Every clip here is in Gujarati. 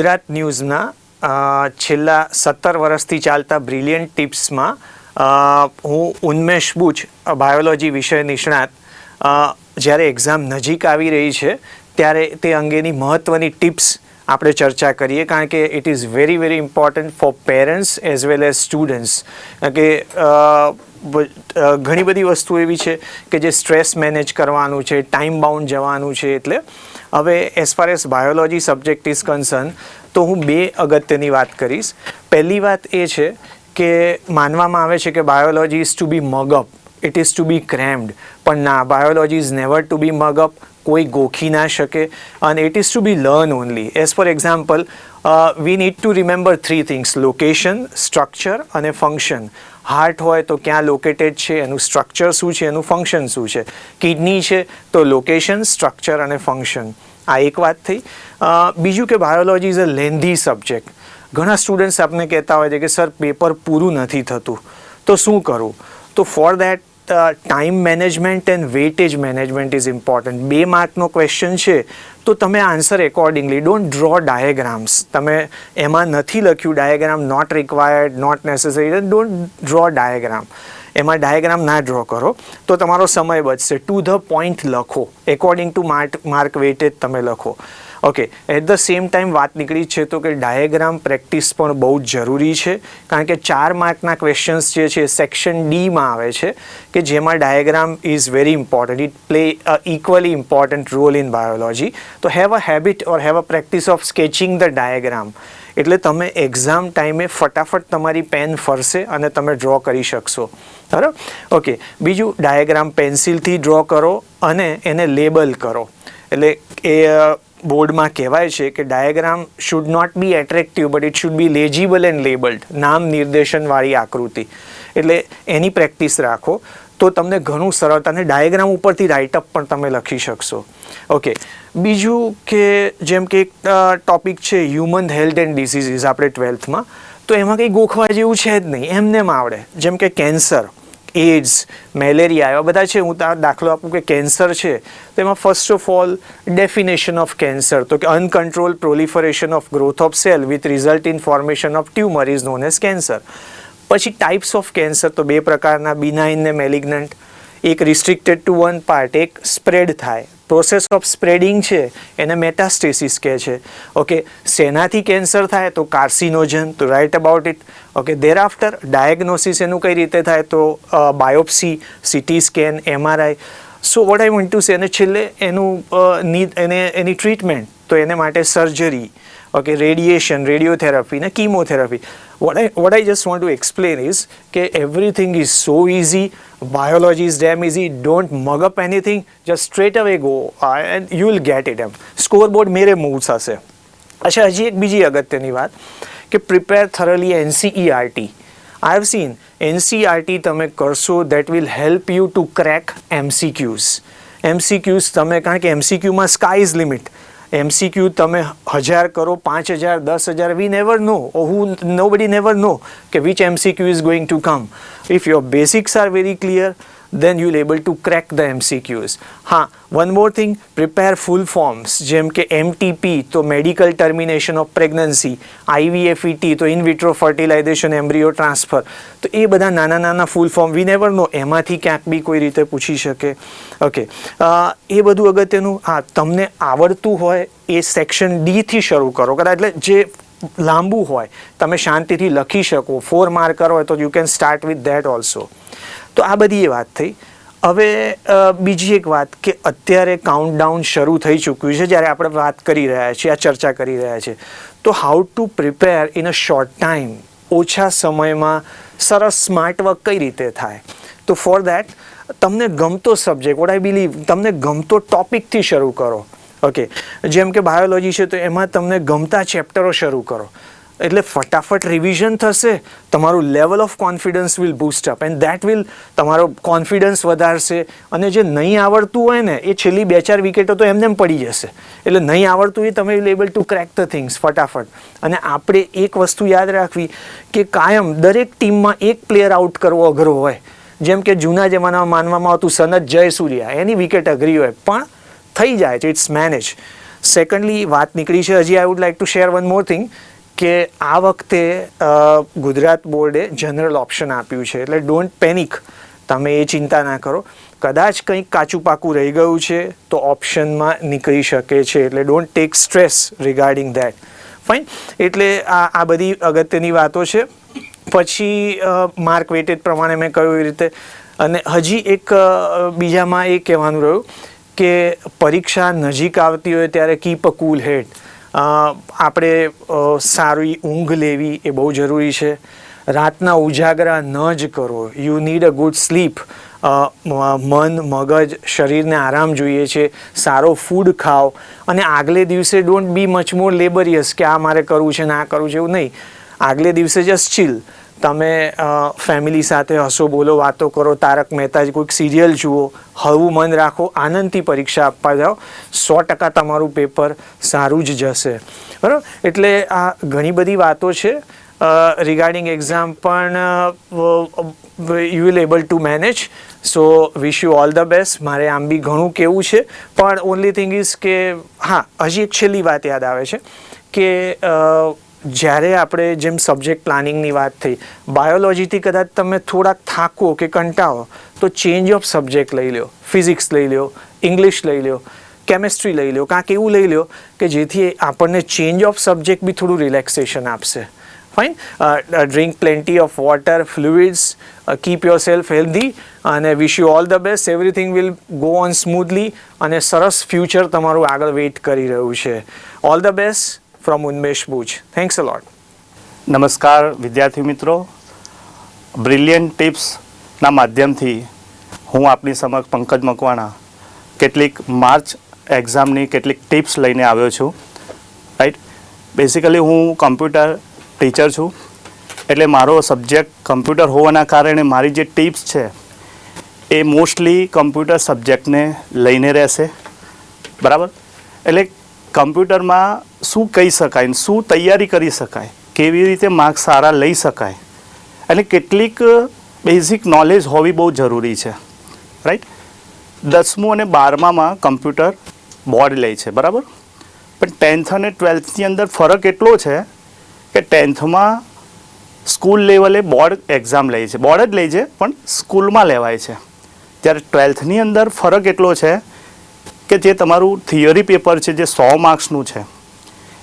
ગુજરાત ન્યૂઝના છેલ્લા સત્તર વર્ષથી ચાલતા બ્રિલિયન્ટ ટિપ્સમાં હું ઉન્મેશ બુચ બાયોલોજી વિષય નિષ્ણાત જ્યારે એક્ઝામ નજીક આવી રહી છે, ત્યારે તે અંગેની મહત્ત્વની ટિપ્સ આપણે ચર્ચા કરીએ, કારણ કે it is very very important for parents as well as students કે ઘણી બધી વસ્તુ એવી છે કે જે સ્ટ્રેસ મેનેજ કરવાનું છે ટાઈમ બાઉન્ડ જવાનું છે, એટલે હવે as far as biology subject is concern તો હું બે અગત્યની વાત કરીશ. પહેલી વાત એ છે કે માનવામાં આવે છે કે biology is to be mug up it is to be crammed પણ ના biology is never to be mug up કોઈ ગોખી ના શકે. અને it is to be learn only as for example we need to remember three things location structure અને ફંક્શન હાર્ટ હોય તો ક્યાં લોકેટેડ છે, એનું સ્ટ્રક્ચર શું છે, એનું ફંક્શન શું છે? કિડની છે તો લોકેશન સ્ટ્રક્ચર અને ફંક્શન આ એક વાત થઈ. બીજું કે biology is a lengthy subject ઘણા સ્ટુડન્ટ્સ આપને કહેતા હોય છે કે સર પેપર પૂરું નથી થતું. તો શું કરવું તો for that time management and weightage management is important બે માર્કનો ક્વેશ્ચન છે, તો તમે answer accordingly don't draw diagrams તમે એમાં નથી લખ્યું diagram not required not necessary don't draw diagram એમાં ડાયાગ્રામ ના ડ્રો કરો. તો તમારો સમય બચશે. ટુ ધ પોઈન્ટ લખો. According to mark mark weightage તમે લખો. Okay at the same time વાત નીકળી છે તો કે ડાયાગ્રામ પ્રેક્ટિસ પણ બહુ જ જરૂરી છે. કારણ કે ચાર માર્કના ક્વેશ્ચન્સ જે છે સેક્શન ડીમાં આવે છે, કે જેમાં diagram is very important it play a equally important role in biology તો have a habit or have a practice of sketching the diagram એટલે તમે એક્ઝામ ટાઈમે ફટાફટ તમારી પેન ફરશે અને તમે ડ્રો કરી શકશો. બરાબર? ઓકે બીજું ડાયાગ્રામ પેન્સિલથી ડ્રો કરો અને એને લેબલ કરો. એટલે એ બોર્ડમાં કહેવાય છે કે diagram should not be attractive but it should be legible and labelled નામ નિર્દેશનવાળી આકૃતિ. એટલે એની પ્રેક્ટિસ રાખો. તો તમને ઘણું સરળતાને ડાયાગ્રામ ઉપરથી રાઇટઅપ પણ તમે લખી શકશો. ઓકે બીજું કે જેમ કે એક ટોપિક છે હ્યુમન હેલ્થ એન્ડ ડિસીઝીસ આપણે ટ્વેલ્થમાં તો એમાં કંઈ ગોખવા જેવું છે જ નહીં. એમને આવડે. જેમ કે કેન્સર એડ્સ, મેલેરિયા એવા બધા છે. હું દાખલો આપું કે કેન્સર છે. તો એમાં first of all definition of cancer તો કે uncontrol proliferation of growth of cell with result in formation of tumour is known as cancer પછી ટાઈપ્સ ઓફ કેન્સર તો બે પ્રકારના બિનાઇન ને મેલિગ્નન્ટ એક રિસ્ટ્રિક્ટેડ ટુ વન પાર્ટ એક સ્પ્રેડ થાય. પ્રોસેસ ઓફ સ્પ્રેડિંગ છે, એને મેટાસ્ટેસિસ કહે છે. ઓકે શેનાથી કેન્સર થાય તો કાર્સિનોજન તો write about it okay thereafter diagnosis એનું કઈ રીતે થાય તો biopsy CT scan MRI so what I want to say અને છેલ્લે એનું નીડ એને, એની ટ્રીટમેન્ટ તો એને માટે સર્જરી ઓકે રેડિયેશન રેડિયોથેરાપી ને chemotherapy what I what I just want to explain is કે everything is so easy biology is damn easy don't mug up anything just straight away go uh, and you will get it એમ સ્કોરબોર્ડ મેરે મૂવ થશે અચ્છા હજી એક બીજી અગત્યની વાત કે prepare thoroughly NCERT I have seen NCERT તમે કરશો that will help you to crack MCQs MCQs તમે કારણ કે એમસીક્યુમાં સ્કાય ઇઝ લિમિટ એમસીક્યુ તમે હજાર કરો, પાંચ હજાર, દસ હજાર વી નેવર નો હુ નો બડી નેવર નો કે which MCQ is going to come if your basics are very clear then you'll able to crack the MCQs. હા one more thing prepare full forms જેમ કે એમટીપી તો medical termination of pregnancy IVF ET તો in vitro fertilisation embryo transfer તો એ બધા નાના નાના ફૂલ ફોર્મ વી નેવર નો એમાંથી ક્યાંક બી કોઈ રીતે પૂછી શકે. ઓકે એ બધું અગત્યનું, હા, તમને આવડતું હોય એ સેક્શન ડીથી શરૂ કરો. કદાચ એટલે જે લાંબુ હોય, તમે શાંતિથી લખી શકો ફોર માર્કર હોય, તો you can start with that also તો આ બધી એ વાત થઈ. હવે બીજી એક વાત કે અત્યારે કાઉન્ટડાઉન શરૂ થઈ ચૂક્યું છે જ્યારે આપણે વાત કરી રહ્યા છીએ, આ ચર્ચા કરી રહ્યા છીએ. તો how to prepare in a short time ઓછા સમયમાં સરસ સ્માર્ટ વર્ક કઈ રીતે થાય? તો ફોર દેટ તમને ગમતો સબ્જેક્ટ વોટ આઈ બિલીવ તમને ગમતો ટોપિકથી શરૂ કરો. ઓકે જેમ કે બાયોલોજી છે તો એમાં તમને ગમતા ચેપ્ટરો શરૂ કરો. એટલે ફટાફટ રિવિઝન થશે, તમારું level of confidence will boost up and that will તમારો કોન્ફિડન્સ વધારશે. અને જે નહીં આવડતું હોય ને, એ છેલ્લી બે ચાર વિકેટો તો એમને એમ પડી જશે. એટલે નહીં આવડતું એ તમે will able to crack the things ફટાફટ. અને આપણે એક વસ્તુ યાદ રાખવી કે કાયમ દરેક ટીમમાં એક પ્લેયર આઉટ કરવો અઘરો હોય. જેમ કે જૂના જમાનામાં માનવામાં આવતું સનત જયસૂર્યા, એની વિકેટ અઘરી હોય, પણ થઈ જાય છે ઇટ્સ મેનેજ સેકન્ડલી વાત નીકળી છે, હજી I would like to share one more thing કે આ વખતે ગુજરાત બોર્ડે જનરલ ઓપ્શન આપ્યું છે. એટલે ડોન્ટ પેનિક તમે એ ચિંતા ના કરો. કદાચ કંઈક કાચું પાકું રહી ગયું છે, તો ઓપ્શનમાં નીકળી શકે છે. એટલે don't take stress regarding that fine એટલે આ આ બધી અગત્યની વાતો છે. પછી માર્ક વેટેડ પ્રમાણે મેં કહ્યું એ રીતે. અને હજી એક બીજામાં એ કહેવાનું રહ્યું કે પરીક્ષા નજીક આવતી હોય ત્યારે કીપ અ કૂલ હેડ આપણે સારી ઊંઘ લેવી એ બહુ જરૂરી છે. રાતના ઉજાગરા ન જ કરો. You need a good sleep મન, મગજ, શરીરને આરામ જોઈએ છે. સારો ફૂડ ખાઓ. અને આગલે દિવસે ડોન્ટ બી મચ મોર લેબરિયસ કે આ મારે કરવું છે ને આ કરવું છે એવું નહીં. આગલે દિવસે જસ્ટ ચીલ તમે ફેમિલી સાથે હસો બોલો, વાતો કરો, તારક મહેતા જ કોઈક સિરિયલ જુઓ, હળવું મન રાખો, આનંદથી પરીક્ષા આપવા જાઓ, સો ટકા તમારું પેપર સારું જ જશે. બરાબર? એટલે આ ઘણી બધી વાતો છે. રિગાર્ડિંગ એક્ઝામ પણ you will able to manage so wish you all the best મારે આમ બી ઘણું કેવું છે. પણ ઓનલી થિંગ ઇઝ કે, હા, હજી એક છેલ્લી વાત યાદ આવે છે કે જ્યારે આપણે જેમ સબ્જેક્ટ પ્લાનિંગની વાત થઈ બાયોલોજીથી કદાચ તમે થોડાક થાકો કે કંટાળો, તો ચેન્જ ઓફ સબ્જેક્ટ લઈ લો ફિઝિક્સ લઈ લો ઇંગ્લિશ લઈ લો કેમેસ્ટ્રી લઈ લો કાંક એવું લઈ લો કે જેથી આપણને ચેન્જ ઓફ સબ્જેક્ટ બી થોડું રિલેક્સેશન આપશે. Fine drink plenty of water fluids keep yourself healthy અને wish you all the best everything will go on smoothly અને સરસ ફ્યુચર તમારું આગળ વેઇટ કરી રહ્યું છે. All the best from Unmesh Buch thanks a lot નમસ્કાર વિદ્યાર્થી મિત્રો. બ્રિલિયન્ટ ટિપ્સના માધ્યમથી હું આપની સમક્ષ પંકજ મકવાણા કેટલીક માર્ચ એક્ઝામની કેટલીક ટિપ્સ લઈને આવ્યો છું. રાઈટ બેસિકલી હું કમ્પ્યુટર ટીચર છું. એટલે મારો સબ્જેક્ટ કમ્પ્યુટર હોવાના કારણે મારી જે ટિપ્સ છે, એ મોસ્ટલી કમ્પ્યુટર સબ્જેક્ટને લઈને રહેશે. બરાબર? એટલે કમ્પ્યુટરમાં શું કહી શકાય શું તૈયારી કરી શકાય, કેવી રીતે માર્ક્સ સારા લઈ શકાય, અને કેટલીક બેઝિક નોલેજ હોવી બહુ જરૂરી છે. રાઈટ દસમું અને બારમામાં કમ્પ્યુટર બોર્ડ લે છે, બરાબર? પણ ટેન્થ અને ટ્વેલ્થની અંદર ફરક એટલો છે કે ટેન્થમાં સ્કૂલ લેવલે બોર્ડ એક્ઝામ લે છે. બોર્ડ જ લે છે, પણ સ્કૂલમાં લેવાય છે. ત્યારે ટ્વેલ્થની અંદર ફરક એટલો છે કે જે તમારું થિયરી પેપર છે, જે સો માર્ક્સનું છે.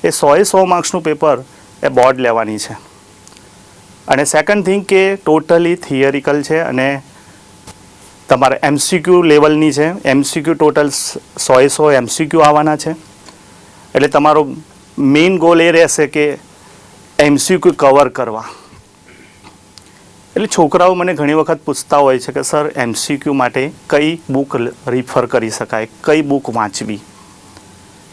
એ સોએ સો માર્ક્સનું પેપર એ બોર્ડ લેવાની છે. અને સેકન્ડ થિંગ કે ટોટલી થિયરિકલ છે અને તમારે એમસીક્યુ લેવલની છે. એમસીક્યુ ટોટલ સોએ સો એમસીક્યુ આવવાના છે. એટલે તમારો મેઇન ગોલ એ રહેશે કે એમસીક્યુ કવર કરવા. એટલે છોકરાઓ મને ઘણી વખત પૂછતા હોય છે કે, સર એમસીક્યુ માટે કઈ બુક રિફર કરી શકાય? કઈ બુક વાંચવી?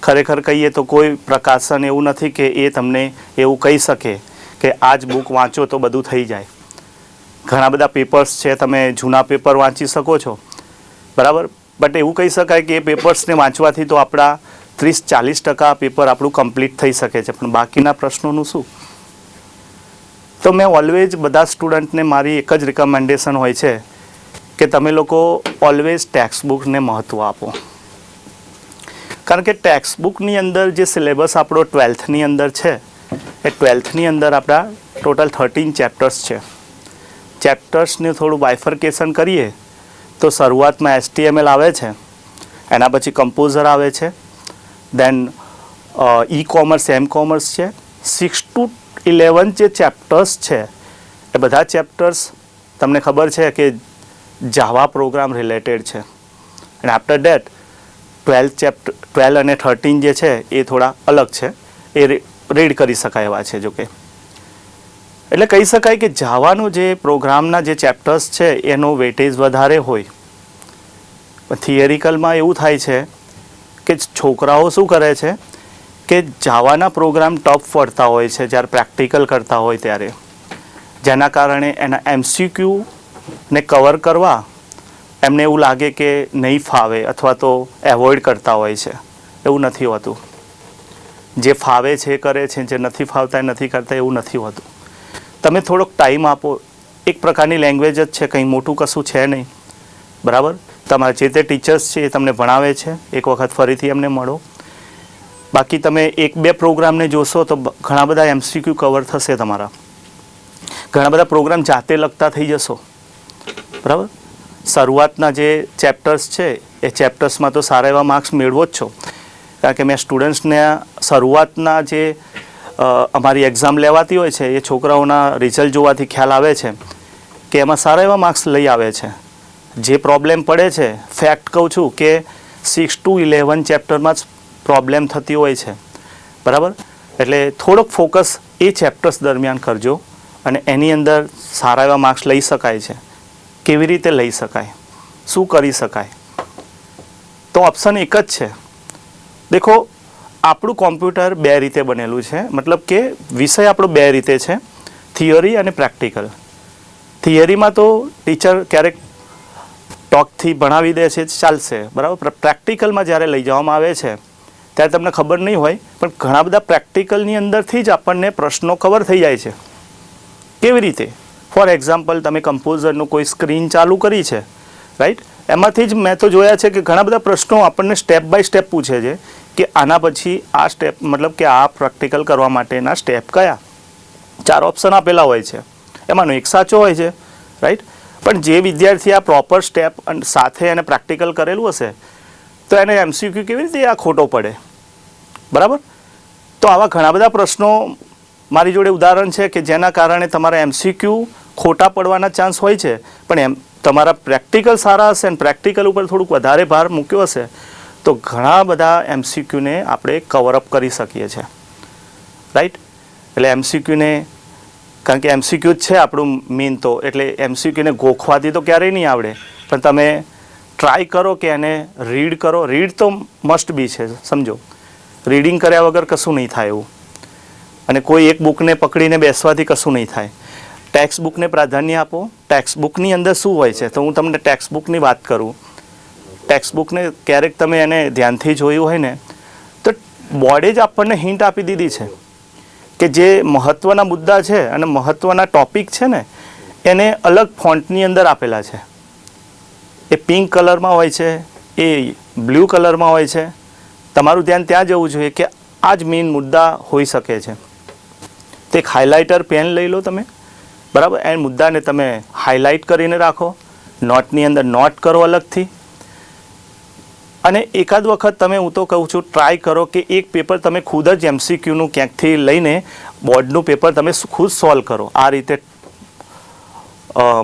ખરેખર કહીએ તો કોઈ પ્રકાશન એવું નથી કે એ તમને એવું કહી શકે કે આ જ બુક વાંચો તો બધું થઈ જાય. ઘણા બધા પેપર્સ છે, તમે જૂના પેપર વાંચી શકો છો. બરાબર? બટ એવું કહી શકાય કે એ પેપર્સને વાંચવાથી તો આપણા ત્રીસ, ચાલીસ ટકા પેપર આપણું કમ્પ્લીટ થઈ શકે છે. પણ બાકીના પ્રશ્નોનું શું? તો મેં ઓલવેઝ બધા સ્ટુડન્ટને મારી એક જ રિકમેન્ડેશન હોય છે કે તમે લોકો ઓલવેઝ ટેક્સ્ટ બુકને મહત્ત્વ આપો. કારણ કે ટેક્સ્ટ બુકની અંદર જે સિલેબસ આપણો ટ્વેલ્થની અંદર છે, એ ટ્વેલ્થની અંદર આપણા ટોટલ થર્ટીન ચેપ્ટર્સ છે. ચેપ્ટર્સને થોડું બાયફર્કેશન કરીએ, તો શરૂઆતમાં એસટીએમએલ આવે છે, એના પછી કમ્પોઝર આવે છે then e commerce M commerce છે. સિક્સ ટુ ઇલેવન જે ચેપ્ટર્સ છે, એ બધા ચેપ્ટર્સ તમને ખબર છે કે જાવા પ્રોગ્રામ રિલેટેડ છે. And after that twelfth chapter twelve અને થર્ટીન જે છે, એ થોડા અલગ છે. એ રીડ કરી શકાય એવા છે જોકે એટલે કહી શકાય કે જાવાનું જે પ્રોગ્રામના જે ચેપ્ટર્સ છે, એનો વેટેજ વધારે હોય. થિયરિકલમાં એવું થાય છે કે છોકરાઓ શું કરે છે, કે જાવાના પ્રોગ્રામ ટપ ફરતા હોય છે, જ્યારે પ્રેક્ટિકલ કરતા હોય ત્યારે. જેના કારણે એના એમસીક્યુ ને કવર કરવા એમને એવું લાગે કે નહીં ફાવે અથવા તો એવોઇડ કરતા હોય છે. એવું નથી હોતું. જે ફાવે છે કરે છે, જે નથી ફાવતા એ નથી કરતા એવું નથી હોતું. તમે થોડોક ટાઈમ આપો. એક પ્રકારની લેંગ્વેજ જ છે, કંઈ મોટું કશું છે નહીં. બરાબર? તમારા જે તે ટીચર્સ છે એ તમને ભણાવે છે. એક વખત ફરીથી એમને મળો. બાકી તમે એક બે પ્રોગ્રામને જોશો તો ઘણા બધા એમસીક્યુ કવર થશે તમારા. ઘણા બધા પ્રોગ્રામ જાતે લગતા થઈ જશો. બરાબર? શરૂઆતના જે ચેપ્ટર્સ છે, એ ચેપ્ટર્સમાં તો સારા એવા માર્ક્સ મેળવો જ છો. કારણ કે મેં સ્ટુડન્ટ્સને શરૂઆતના જે અમારી એક્ઝામ લેવાતી હોય છે, એ છોકરાઓના રિઝલ્ટ જોવાથી ખ્યાલ આવે છે કે એમાં સારા એવા માર્ક્સ લઈ આવે છે. જે પ્રોબ્લેમ પડે છે ફેક્ટ કહું છું કે સિક્સ ટુ ઇલેવન ચેપ્ટરમાં જ પ્રોબ્લેમ થતી હોય છે. બરાબર? એટલે થોડોક ફોકસ એ ચેપ્ટર્સ દરમિયાન કરજો અને એની અંદર સારા એવા માર્ક્સ લઈ શકાય છે. કેવી રીતે લઈ શકાય? શું કરી શકાય? તો ઓપ્શન એક જ છે. દેખો, આપણું કોમ્પ્યુટર બે રીતે બનેલું છે. મતલબ કે વિષય આપણો બે રીતે છે. થિયરી અને પ્રેક્ટિકલ થિયરીમાં તો ટીચર ક્યારેક ટોકથી ભણાવી દે છે, ચાલશે. બરાબર? પ્રેક્ટિકલમાં જ્યારે લઈ જવામાં આવે છે, ત્યારે તમને ખબર નહીં હોય, પણ ઘણા બધા પ્રેક્ટિકલની અંદરથી જ આપણને પ્રશ્નો કવર થઈ જાય છે. કેવી રીતે? ફોર એક્ઝામ્પલ તમે કમ્પોઝરનું કોઈ સ્ક્રીન ચાલુ કરી છે રાઈટ એમાંથી જ મેં તો જોયા છે કે ઘણા બધા પ્રશ્નો આપણને સ્ટેપ બાય સ્ટેપ પૂછે છે કે આના પછી આ સ્ટેપ મતલબ કે આ પ્રેક્ટિકલ કરવા માટેના સ્ટેપ કયા? ચાર ઓપ્શન આપેલા હોય છે. એમાંનો એક સાચો હોય છે રાઈટ પણ જે વિદ્યાર્થી આ પ્રોપર સ્ટેપ સાથે એને પ્રેક્ટિકલ કરેલું હશે, તો એને એમસીક્યુ કેવી રીતે આ ખોટો પડે? બરાબર? તો આવા ઘણા બધા પ્રશ્નો મારી જોડે ઉદાહરણ છે કે જેના કારણે તમારા એમસીક્યુ ખોટા પડવાના ચાન્સ હોય છે. પણ એમ, તમારા પ્રેક્ટિકલ સારા હશે અને પ્રેક્ટિકલ ઉપર થોડુંક વધારે ભાર મૂક્યો હશે, તો ઘણા બધા એમસીક્યુને આપણે કવરઅપ કરી શકીએ છીએ. રાઈટ એટલે એમસીક્યુને કારણ કે એમસીક્યુ જ છે આપણું મેન તો, એટલે એમસીક્યુને ગોખવાથી તો ક્યારેય નહીં આવડે. પણ તમે ટ્રાય કરો કે એને રીડ કરો. રીડ તો મસ્ટ બી છે, સમજો. રીડિંગ કર્યા વગર કશું નહીં થાય એવું. અને કોઈ એક બુકને પકડીને બેસવાથી કશું નહીં થાય. ટેક્સ્ટ બુકને પ્રાધાન્ય આપો. ટેક્સ બુકની અંદર શું હોય છે? તો હું તમને ટેક્સ્ટ બુકની વાત કરું. ટેક્સ્ટ બુકને ક્યારેક તમે એને ધ્યાનથી જોયું હોય ને, તો બોર્ડે જ આપણને હિન્ટ આપી દીધી છે કે જે મહત્ત્વના મુદ્દા છે અને મહત્ત્વના ટોપિક છે ને, એને અલગ ફોન્ટની અંદર આપેલા છે. એ પિંક કલરમાં હોય છે, એ બ્લુ કલરમાં હોય છે. તમારું ધ્યાન ત્યાં જવું જોઈએ કે આ જ મેઇન મુદ્દા હોઈ શકે છે. તો એક હાઇલાઇટર પેન લઈ લો તમે. બરાબર? એ મુદ્દાને તમે હાઇલાઇટ કરીને રાખો. નોટની અંદર નોટ કરો અલગથી. અને એકાદ વખત તમે, હું તો કહું છું ટ્રાય કરો કે એક પેપર તમે ખુદ જ એમસીક્યુનું ક્યાંકથી લઈને બોર્ડનું પેપર તમે ખુદ સોલ્વ કરો. આ રીતે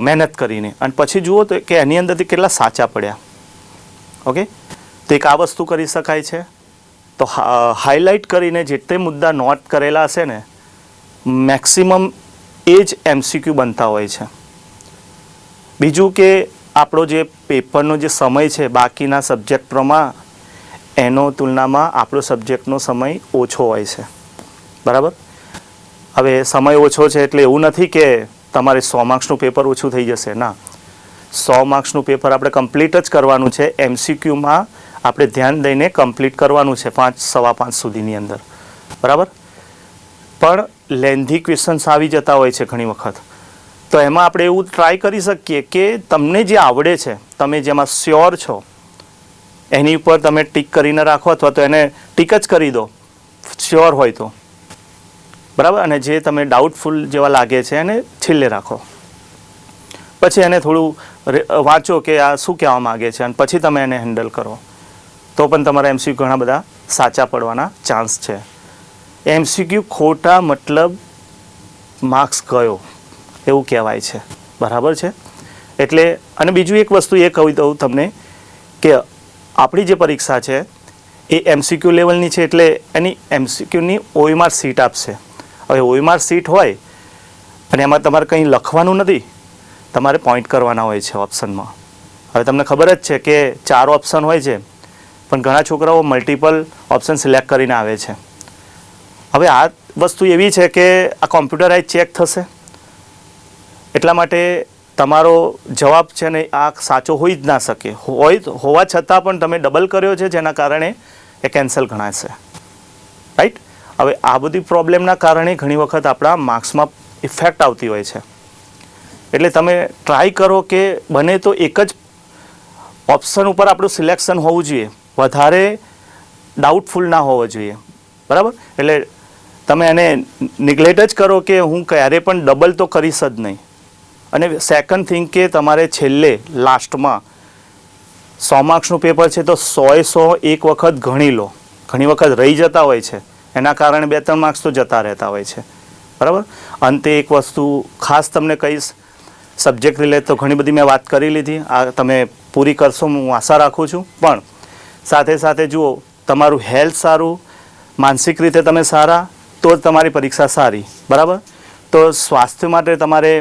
મહેનત કરીને. અને પછી જુઓ તો કે એની અંદરથી કેટલા સાચા પડ્યા. ઓકે? તો એક આ વસ્તુ કરી શકાય છે. તો હાઇલાઇટ કરીને જેટલે મુદ્દા નોટ કરેલા હશે ને મેક્સિમમ એ જ એમસીક્યુ બનતા હોય છે. બીજું કે આપણો જે પેપરનો જે સમય છે, બાકીના સબ્જેક્ટ પ્રમાણ, એનો તુલનામાં આપણો સબ્જેક્ટનો સમય ઓછો હોય છે. બરાબર? હવે સમય ઓછો છે એટલે એવું નથી કે તમારે સો માર્ક્સનું પેપર ઓછું થઈ જશે. ના. સો માર્ક્સનું પેપર આપણે કમ્પ્લીટ જ કરવાનું છે એમસીક્યુમાં આપણે ધ્યાન દઈને કમ્પ્લીટ કરવાનું છે પાંચ, સવા પાંચ સુધીની અંદર. બરાબર? પણ લેન્ધી ક્વેશ્ચન્સ આવી જતા હોય છે ઘણી વખત. તો એમાં આપણે એવું ટ્રાય કરી શકીએ કે તમને જે આવડે છે, તમે જેમાં શ્યોર છો, એની ઉપર તમે ટીક કરીને રાખો અથવા તો એને ટીક જ કરી દો. શ્યોર હોય તો. બરાબર? અને જે તમે ડાઉટફુલ જેવા લાગે છે એને છેલ્લે રાખો. પછી એને થોડું વાંચો કે આ શું કહેવા માગે છે અને પછી તમે એને હેન્ડલ કરો. તો પણ તમારા એમસીક્યુ ઘણા બધા સાચા પડવાના ચાન્સ છે. એમસીક્યુ ખોટા મતલબ માર્ક્સ ગયો એવું કહેવાય છે. બરાબર છે? એટલે, અને બીજું એક વસ્તુ એ કહી દઉં તમને કે આપણી જે પરીક્ષા છે, એ એમસીક્યુ લેવલની છે એટલે એની એમસીક્યુની ઓઈમાર સીટ આપશે. હવે ઓઈમાર સીટ હોય, અને એમાં તમારે કંઈ લખવાનું નથી, તમારે પોઈન્ટ કરવાના હોય છે ઓપ્શનમાં. હવે તમને ખબર જ છે કે ચાર ઓપ્શન હોય છે, પણ ઘણા છોકરાઓ મલ્ટિપલ ઓપ્શન સિલેક્ટ કરીને આવે છે. હવે આ વસ્તુ એવી છે કે આ કોમ્પ્યુટરાઇઝ ચેક થશે. એટલા માટે તમારો જવાબ છે ને આ સાચો હોઈ જ ના શકે. હોય હોવા છતાં પણ તમે ડબલ કર્યો છે, જેના કારણે એ કેન્સલ ગણાશે. રાઈટ હવે આ બધી પ્રોબ્લેમના કારણે ઘણી વખત આપણા માર્ક્સમાં ઇફેક્ટ આવતી હોય છે. એટલે તમે ટ્રાય કરો કે બને તો એક જ ઓપ્શન ઉપર આપણું સિલેક્શન હોવું જોઈએ. વધારે ડાઉટફુલ ના હોવો જોઈએ. બરાબર? એટલે તમે એને નિગ્લેક્ટ જ કરો કે હું ક્યારે પણ ડબલ તો કરીશ જ નહીં. અને સેકન્ડ થિંગ કે તમારે છેલ્લે લાસ્ટમાં સો માર્ક્સનું પેપર છે તો સોએ સો એક વખત ગણી લો. ઘણી વખત રહી જતા હોય છે. એના કારણે બે ત્રણ માર્ક્સ તો જતા રહેતા હોય છે. બરાબર? અંતે એક વસ્તુ ખાસ તમને કહીશ. સબ્જેક્ટ રિલેટ તો ઘણી બધી મેં વાત કરી લીધી. આ તમે પૂરી કરશો હું આશા રાખું છું. પણ સાથે સાથે જુઓ, તમારું હેલ્થ સારું, માનસિક રીતે તમે સારા તો જ તમારી પરીક્ષા સારી. બરાબર? તો સ્વાસ્થ્ય માટે તમારે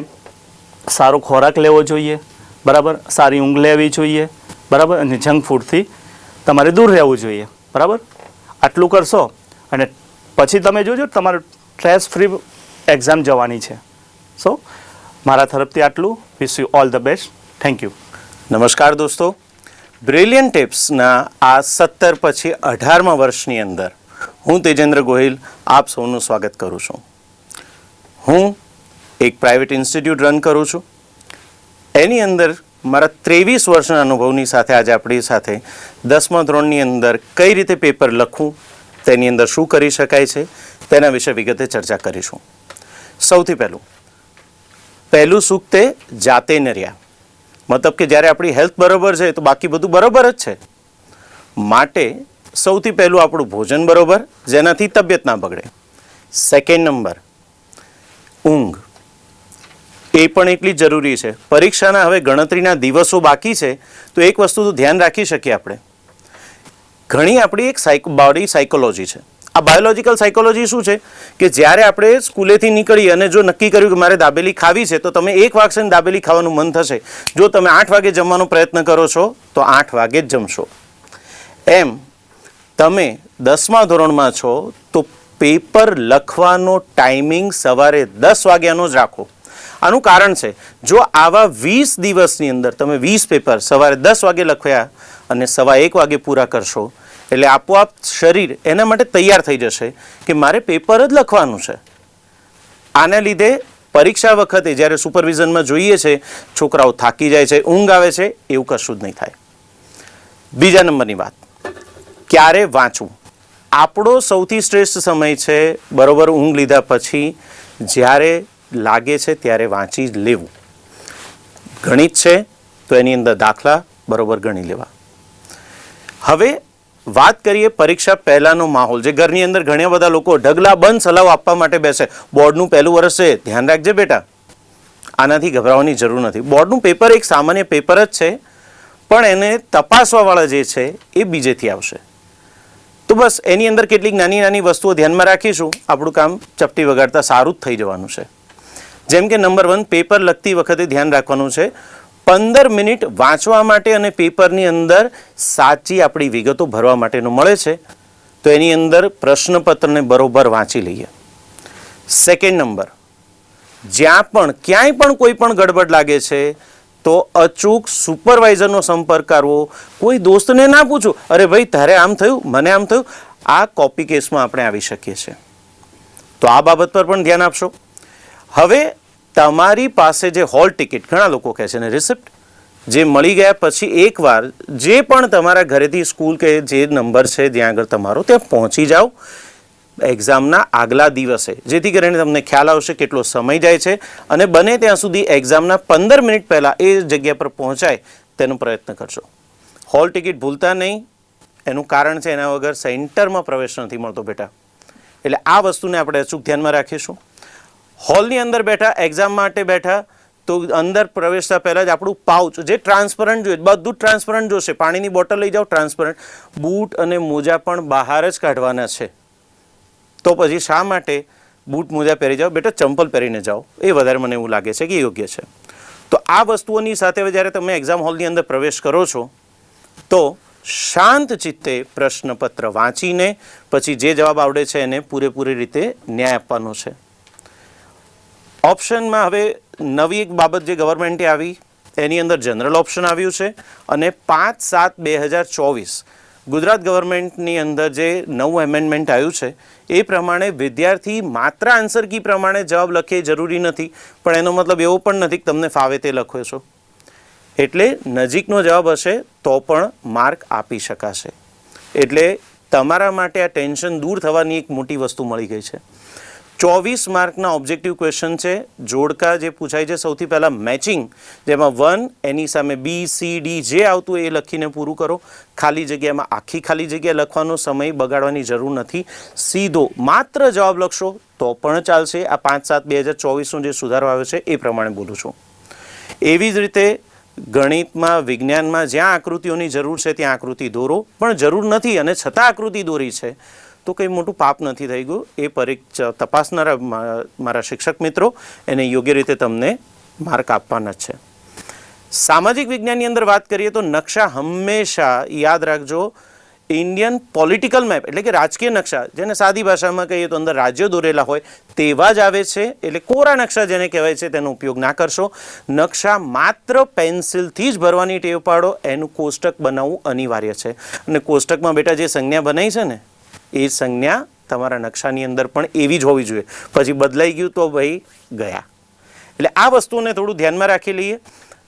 સારો ખોરાક લેવો જોઈએ. બરાબર? સારી ઊંઘ લેવી જોઈએ. બરાબર? અને જંક ફૂડથી તમારે દૂર રહેવું જોઈએ. બરાબર? આટલું કરશો અને પછી તમે જોજો તમારું સ્ટ્રેસ ફ્રી એક્ઝામ જવાની છે. સો મારા તરફથી આટલું. Wish you all the best thank you નમસ્કાર દોસ્તો. બ્રિલિયન ટિપ્સના આ સત્તર પછી અઢારમા વર્ષની અંદર હું તેજેન્દ્ર ગોહિલ આપ સૌનું સ્વાગત કરું છું. હું એક પ્રાઇવેટ ઇન્સ્ટિટ્યૂટ રન કરું છું. એની અંદર મારા ત્રેવીસ વર્ષના અનુભવની સાથે આજે આપણી સાથે દસમા ધોરણની અંદર કઈ રીતે પેપર લખવું, તેની અંદર શું કરી શકાય છે, તેના વિશે વિગતે ચર્ચા કરીશું. સૌથી પહેલું પહેલું સુખ તે જાતે ન રહ્યા. મતલબ કે જ્યારે આપણી હેલ્થ બરોબર છે, તો બાકી બધું બરોબર જ છે. માટે સૌથી પહેલું આપણું ભોજન બરોબર, જેનાથી તબિયત ના બગડે. સેકન્ડ નંબર ઊંઘ. એ પણ એટલી જરૂરી છે. પરીક્ષાના હવે ગણતરીના દિવસો બાકી છે, તો એક વસ્તુ ધ્યાન રાખી શકીએ આપણે. ઘણી આપણી એક સાયકો બોડી સાયકોલોજી છે. આ બાયોલોજીકલ સાયકોલોજી શું છે? કે જ્યારે આપણે સ્કૂલેથી નીકળી અને જો નક્કી કર્યું કે મારે દાબેલી ખાવી છે, તો તમે એક વાગશે ને દાબેલી ખાવાનું મન થશે. જો તમે આઠ વાગે જમવાનો પ્રયત્ન કરો છો, તો આઠ વાગે જ જમશો. એમ તમે દસમા ધોરણમાં છો, તો પેપર લખવાનો ટાઈમિંગ સવારે દસ વાગ્યાનો જ રાખો. આનું કારણ છે, જો આવા વીસ દિવસની અંદર તમે વીસ પેપર સવારે દસ વાગે લખ્યા અને સવા એક વાગે પૂરા કરશો, એટલે આપોઆપ શરીર એના માટે તૈયાર થઈ જશે કે મારે પેપર જ લખવાનું છે. આના લીધે પરીક્ષા વખતે જ્યારે સુપરવિઝનમાં જોઈએ છે, છોકરાઓ થાકી જાય છે, ઊંઘ આવે છે, એવું કશું જ નહીં થાય. બીજા નંબરની વાત. ક્યારે વાંચવું? આપણો સૌથી શ્રેષ્ઠ સમય છે બરોબર ઊંઘ લીધા પછી જ્યારે લાગે છે ત્યારે વાંચી જ લેવું. ગણિત છે તો એની અંદર દાખલા બરોબર ગણી લેવા. હવે વાત કરીએ પરીક્ષા પહેલાંનો માહોલ, જે ઘરની અંદર ઘણા બધા લોકો ઢગલા બંધ સલાહ આપવા માટે બેસે. બોર્ડનું પહેલું વર્ષ છે, ધ્યાન રાખજે બેટા. આનાથી ગભરાવાની જરૂર નથી. બોર્ડનું પેપર એક સામાન્ય પેપર જ છે, પણ એને તપાસવાવાળા જે છે એ બીજેથી આવશે. તો બસ, એની અંદર કેટલીક નાની નાની વસ્તુઓ ધ્યાનમાં રાખીશું. આપણું કામ ચપટી વગાડતા સારું જ થઈ જવાનું છે. જેમ કે નંબર વન, પેપર લખતી વખતે ધ્યાન રાખવાનું છે. પંદર મિનિટ વાંચવા માટે અને પેપરની અંદર સાચી આપણી વિગતો ભરવા માટેનું મળે છે. તો એની અંદર પ્રશ્નપત્રને બરોબર વાંચી લઈએ. સેકન્ડ નંબર જ્યાં પણ, ક્યાંય પણ કોઈ પણ ગડબડ લાગે છે તો અચૂક સુપરવાઇઝરનો સંપર્ક કરવો. કોઈ દોસ્તને ના પૂછો, અરે ભાઈ, તારે આમ થયું, મને આમ થયું. આ કોપી કેસમાં આપણે આવી શકીએ છીએ. તો આ બાબત પર પણ ધ્યાન આપશો. હવે તમારી પાસે જે હોલ ટિકિટ ઘણા લોકો કહે છે ને રિસિપ્ટ જે મળી ગયા પછી એકવાર જે પણ તમારા ઘરેથી સ્કૂલ કે જે નંબર છે, જ્યાં આગળ તમારો, ત્યાં પહોંચી જાઓ. એક્ઝામના આગલા દિવસે. જેથી કરીને તમને ખ્યાલ આવશે કેટલો સમય જાય છે અને બને ત્યાં સુધી એક્ઝામના પંદર મિનિટ પહેલાં એ જગ્યા પર પહોંચાય તેનો પ્રયત્ન કરશો. હોલ ટિકિટ ભૂલતા નહીં. એનું કારણ છે એના વગર સેન્ટરમાં પ્રવેશ નથી મળતો બેટા. એટલે આ વસ્તુને આપણે અચૂક ધ્યાનમાં રાખીશું. હોલની અંદર બેઠા, એક્ઝામ માટે બેઠા, તો અંદર પ્રવેશતા પહેલાં જ આપણું પાઉચ, જે ટ્રાન્સપરન્ટ જોઈએ, બધું ટ્રાન્સપરન્ટ જોશે. પાણીની બોટલ લઈ જાઓ, ટ્રાન્સપરન્ટ. બૂટ અને મોજા પણ બહાર જ કાઢવાના છે. તો પછી શા માટે બૂટ મોજા પહેરી જાઓ? બેટા, ચંપલ પહેરીને જાઓ. એ વધારે મને એવું લાગે છે કે યોગ્ય છે. તો આ વસ્તુઓની સાથે જ્યારે તમે એક્ઝામ હોલની અંદર પ્રવેશ કરો છો, તો શાંત ચિત્તે પ્રશ્નપત્ર વાંચીને પછી જે જવાબ આવડે છે એને પૂરેપૂરી રીતે ન્યાય આપવાનો છે. ઓપ્શનમાં હવે નવી એક બાબત જે ગવર્મેન્ટે આવી, એની અંદર જનરલ ઓપ્શન આવ્યું છે અને પાંચ સાત બે હજાર ચોવીસ ગુજરાત ગવર્મેન્ટની અંદર જે નવું એમેન્ડમેન્ટ આવ્યું છે, એ પ્રમાણે વિદ્યાર્થી માત્ર આન્સર કી પ્રમાણે જવાબ લખે જરૂરી નથી. પણ એનો મતલબ એવો પણ નથી કે તમને ફાવે તે લખો છો. એટલે નજીકનો જવાબ હશે, તો પણ માર્ક આપી શકાશે. એટલે તમારા માટે આ ટેન્શન દૂર થવાની એક મોટી વસ્તુ મળી ગઈ છે. ચોવીસ માર્કના ઓબ્જેક્ટિવ ક્વેશ્ચન છે. જોડકા જે પૂછાય છે, સૌથી પહેલાં મેચિંગ, જેમાં વન, એની સામે બી, સી, ડી, જે આવતું એ લખીને પૂરું કરો. ખાલી જગ્યામાં આખી ખાલી જગ્યા લખવાનો સમય બગાડવાની જરૂર નથી. સીધો માત્ર જવાબ લખશો તો પણ ચાલશે. આ પાંચ સાત બે હજાર ચોવીસનો જે સુધારો આવ્યો છે એ પ્રમાણે બોલું છું. એવી જ રીતે ગણિતમાં, વિજ્ઞાનમાં જ્યાં આકૃતિઓની જરૂર છે ત્યાં આકૃતિ દોરો. પણ જરૂર નથી અને છતાં આકૃતિ દોરી છે. તો કંઈ મોટું પાપ નથી થઈ ગયું. એ પરીક્ષા તપાસનારા મારા શિક્ષક મિત્રો, એને યોગ્ય રીતે તમને માર્ક આપવાના છે. સામાજિક વિજ્ઞાનની અંદર વાત કરીએ તો નકશા હંમેશા, યાદ રાખજો, ઇન્ડિયન પોલિટિકલ મેપ એટલે કે રાજકીય નકશા, જેને સાદી ભાષામાં કહીએ તો અંદર રાજ્યો દોરેલા હોય, તેવા જ આવે છે. એટલે કોરા નકશા જેને કહેવાય છે તેનો ઉપયોગ ના કરશો. નકશા માત્ર પેન્સિલથી જ ભરવાની ટેવ પાડો, એનું કોષ્ટક બનાવવું અનિવાર્ય છે. અને કોષ્ટકમાં બેટા જે સંજ્ઞા બનાવી છે ને એ સંજ્ઞા તમારા નકશાની અંદર પણ એવી જ હોવી જોઈએ. પછી બદલાઈ ગયું તો ભાઈ ગયા. એટલે આ વસ્તુને થોડું ધ્યાનમાં રાખી લઈએ.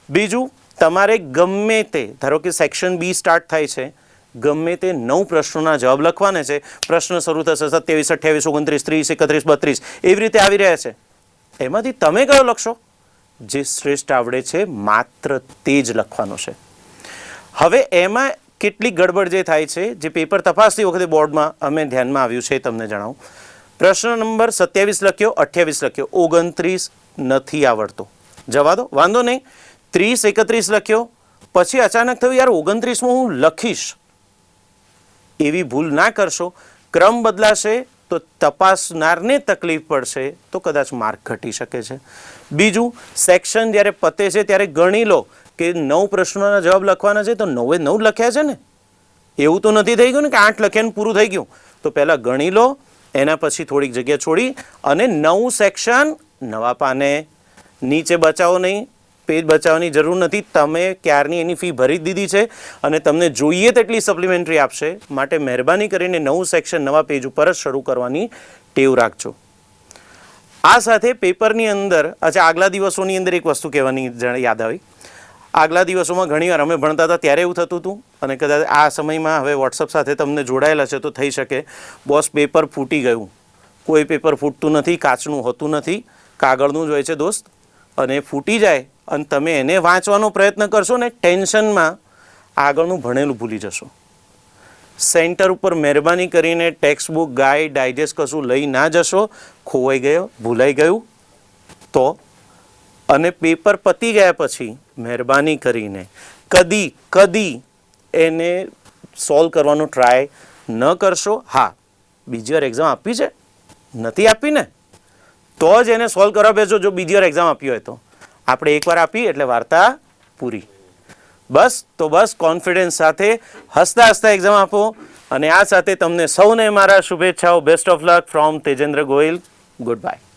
બીજું, તમારે ગમે તે, ધારો કે સેક્શન બી સ્ટાર્ટ થાય છે, ગમે તે નવ પ્રશ્નોના જવાબ લખવાના છે, પ્રશ્ન શરૂ થશે સત્યાવીસ, અઠ્યાવીસ, ઓગણત્રીસ, ત્રીસ, એકત્રીસ, બત્રીસ, એવી રીતે આવી રહ્યા છે. એમાંથી તમે કયો લખશો? જે શ્રેષ્ઠ આવડે છે માત્ર તે જ લખવાનો છે. હવે એમાં કેટલી ગડબડ જે થાય છે, જે પેપર તપાસતી વખતે બોર્ડમાં અમે ધ્યાનમાં આવ્યું છે, તમને જણાવું. પ્રશ્ન નંબર સત્યાવીસ લખ્યો, અઠ્યાવીસ લખ્યો, ઓગણત્રીસ નથી આવડતો. જવા દો, વાંધો નહીં. ત્રીસ એકત્રીસ લખ્યો, પછી અચાનક થયું, યાર, ઓગણત્રીસમાં હું લખીશ. એવી ભૂલ ના કરશો. ક્રમ બદલાશે, તો તપાસનારને તકલીફ પડશે, તો કદાચ માર્ક ઘટી શકે છે. બીજું, સેક્શન જ્યારે પતે છે, ત્યારે ગણી લો. કે નવ પ્રશ્નોના જવાબ લખવાના છે તો નવે નવ લખ્યા છે ને? એવું તો નથી થઈ ગયું ને કે આઠ લખ્યાને પૂરું થઈ ગયું. તો પહેલાં ગણી લો, એના પછી થોડીક જગ્યા છોડી અને નવું સેક્શન નવા પાને. નીચે બચાવો નહીં, પેજ બચાવવાની જરૂર નથી. તમે ક્યારની એની ફી ભરી દીધી છે અને તમને જોઈએ તેટલી સપ્લિમેન્ટરી આપશે. માટે મહેરબાની કરીને નવું સેક્શન નવા પેજ ઉપર જ શરૂ કરવાની ટેવ રાખજો. આ સાથે પેપરની અંદર, અચ્છા આગલા દિવસોની અંદર એક વસ્તુ કહેવાની યાદ આવી. આગલા દિવસોમાં ઘણીવાર અમે ભણતા હતા, ત્યારે એવું થતું હતું. અને કદાચ આ સમયમાં હવે વોટ્સઅપ સાથે તમને જોડાયેલા છે તો થઈ શકે. બોસ પેપર ફૂટી ગયું. કોઈ પેપર ફૂટતું નથી, કાચનું હોતું નથી. કાગળનું જ હોય છે દોસ્ત. અને ફૂટી જાય અને તમે એને વાંચવાનો પ્રયત્ન કરશો ને ટેન્શનમાં આગળનું ભણેલું ભૂલી જશો. સેન્ટર ઉપર મહેરબાની કરીને ટેક્સ્ટ બુક ગાઈડ ડાયજેસ્ટ કશું લઈ ના જશો. ખોવાઈ ગયો, ભૂલાઈ ગયું. તો? અને પેપર પતી ગયા પછી મહેરબાની કરીને કદી કદી એને સોલ્વ કરવાનો ટ્રાય ન કરશો. હા, બીજી વાર એક્ઝામ આપી છે? નથી આપી ને? તો જ એને સોલ્વ કરવા બેસો જો બીજી વાર એક્ઝામ આપી હોય તો. આપણે એકવાર આપી એટલે વાર્તા પૂરી. બસ, તો બસ કોન્ફિડન્સ સાથે હસતા હસતા એક્ઝામ આપો અને આ સાથે તમને સૌને મારા શુભેચ્છાઓ. Best of luck from Tejendra Goyal. Goodbye